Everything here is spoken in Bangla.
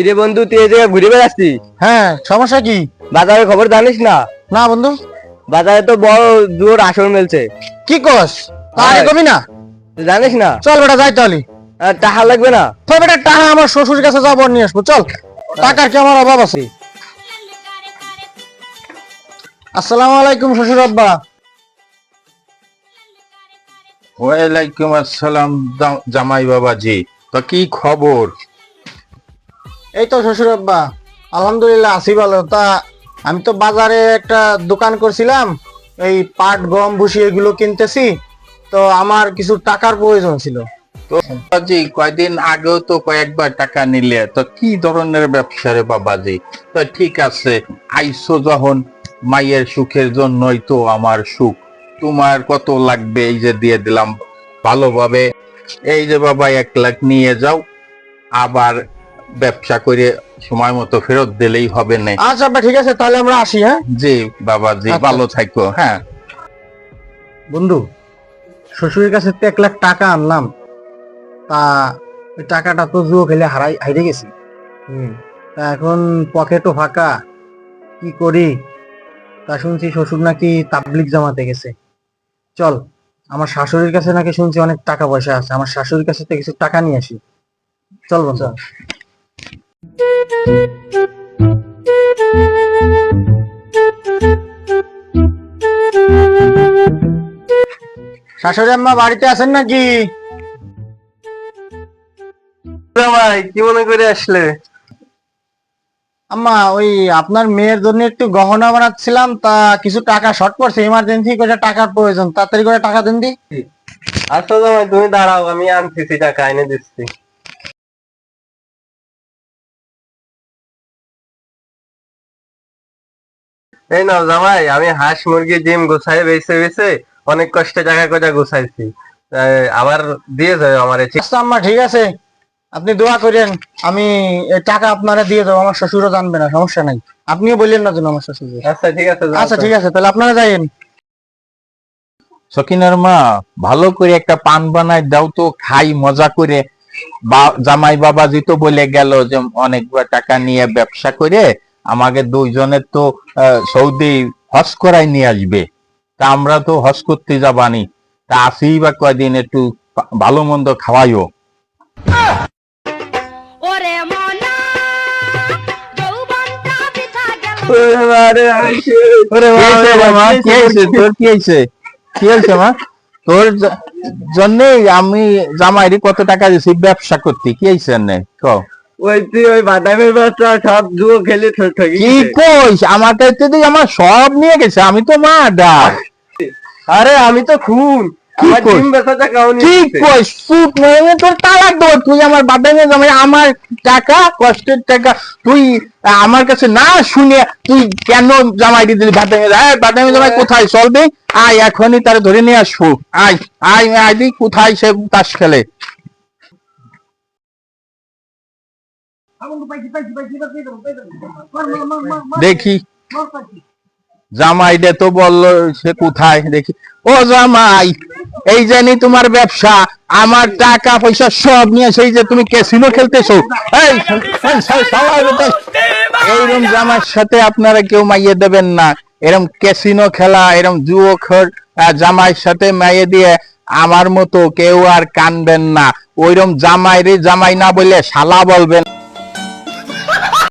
কিরে বন্ধু তুই এই জায়গায় ঘুরে বেড়াচ্ছিস? হ্যাঁ সমস্যা কি? বাজারের খবর জানিস না? না বন্ধু। বাজারে তো বড় জোর আসর মেলছে। কি কস? হয়। কবি না। তুই জানিস না? চল বেটা যাই তাহলে। আর টাকা লাগবে না? তো বেটা টাকা আমার শ্বশুর কাছে যাব নিয়ে আসব চল। টাকার কি আমার অভাব আছে? আসসালামু আলাইকুম শ্বশুর আব্বা। ওয়ালাইকুম আসসালাম জামাই বাবাজি। তো কি খবর? এই তো শ্বশুর আলহামদুলিল্লাহ আছি ভালো। তা আমি তো বাজারে একটা দোকান করছিলাম, এই পাট, গম, ভুসি এগুলো কিনতেছি। তো আমার কিছু টাকার প্রয়োজন ছিল। তো বাবাজি, কয়দিন আগেও তো কয়েকবার টাকা নিলে। তো কি ধরনের ব্যবসা রে বাবাজি? তো ঠিক আছে, আইসো যখন, মায়ের সুখের জন্যই তো আমার সুখ। তোমার কত লাগবে? এই যে দিয়ে দিলাম ভালোভাবে। এই যে বাবা, এক লাখ নিয়ে যাও। আবার ব্যবসা করে সময় মতো ফেরত দিলেই হবে না। আচ্ছা ঠিক আছে তাহলে আমরা আসি হ্যাঁ? জি বাবাজি আচ্ছা। ভালো থাকো হ্যাঁ। বন্ধু শ্বশুরের কাছে তো এক লাখ টাকা আনলাম। তা ওই টাকাটা তো জুয়ো খেলে হারাই হারিয়ে গেছি। তা এখন পকেটও ফাঁকা। কি করি? তা শুনছি শ্বশুর নাকি তাবলিক জামাতে গেছে। চল আমার শাশুড়ির কাছে নাকি শুনছি অনেক টাকা পয়সা আছে। আমার শাশুড়ির কাছে তো কিছু টাকা নিয়ে আসি। চল বন্ধু। শাশুড়ি আম্মা বাড়িতে আছেন নাকি? ভাই কি মনে করে আসলে? আম্মা ওই আপনার মেয়ের জন্য একটু গহনা বানাচ্ছিলাম তা কিছু টাকা শর্ট পড়ছে ইমার্জেন্সি করে টাকার প্রয়োজন তাড়াতাড়ি করে টাকা দেন দি। আচ্ছা তুমি দাঁড়াও আমি আনতেছি টাকা এনে দিচ্ছি। এই নাও জামাই আমি হাঁস মুরগি ডিম গোছাই বেছে বেছে অনেক কষ্টে টাকা করে গোছাইছি। আবার দিয়ে যাবে আমার। আচ্ছা আম্মা ঠিক আছে। আপনি দোয়া করেন আমি এই টাকা আপনারা দিয়ে দেবো আমার শ্বশুরও জানবে না সমস্যা নাই। আপনিও বললেন না যেন আমার শ্বশুর আচ্ছা ঠিক আছে আচ্ছা ঠিক আছে তাহলে আপনারা যাইয়েন। সকিনার মা ভালো করে একটা পান বানাই দাও তো খাই মজা করে। বা- জামাই বাবাজি তো বলে গেল যে অনেকবার টাকা নিয়ে ব্যবসা করে আমাকে দুইজনের তো সৌদি হজ করাই নিয়ে আসবে। তা আমরা তো হজ করতে যাবানি। তা আসি বা কয়দিন একটু ভালো মন্দ খাওয়াইও। মনা? তোর কি হয়েছে? কি হয়েছে মা? তোর জ- জন্যই আমি জামাইরি কত টাকা দিছি ব্যবসা করতে। কি হয়েছে নে? কও ওই তুই ওই বাদামের সব জুয়ো খেলে কি কইস? আমার কাছে তুই আমার সব নিয়ে গেছে আমি তো মা ডাক আরে আমি তো খুন। আমার টাকা কষ্টের টাকা তুই আমার কাছে না শুনে তুই কেন জামাই দিয়ে দিলি বাদামে বাদামে জামাই কোথায়? চলবে আয় এখনই তার ধরে নিয়ে আসব। আয় আয় আয় দি কোথায় সে তাস খেলে? দেখি। জামাই দে তো বলল সে কোথায়? দেখি। ও জামাই, এই জানি তোমার ব্যবসা, আমার টাকা পয়সা সব নিয়ে সেই যে তুমি ক্যাসিনো খেলতেছো। এই এইরকম জামার সাথে আপনারা কেউ মাইয়ে দেবেন না। এরম ক্যাসিনো খেলা এরম জুয়ো খর জামাইয়ের সাথে মাইয়ে দিয়ে আমার মতো কেউ আর কানবেন না। ওইরকম জামাই রে জামাই না বলে শালা বলবেন।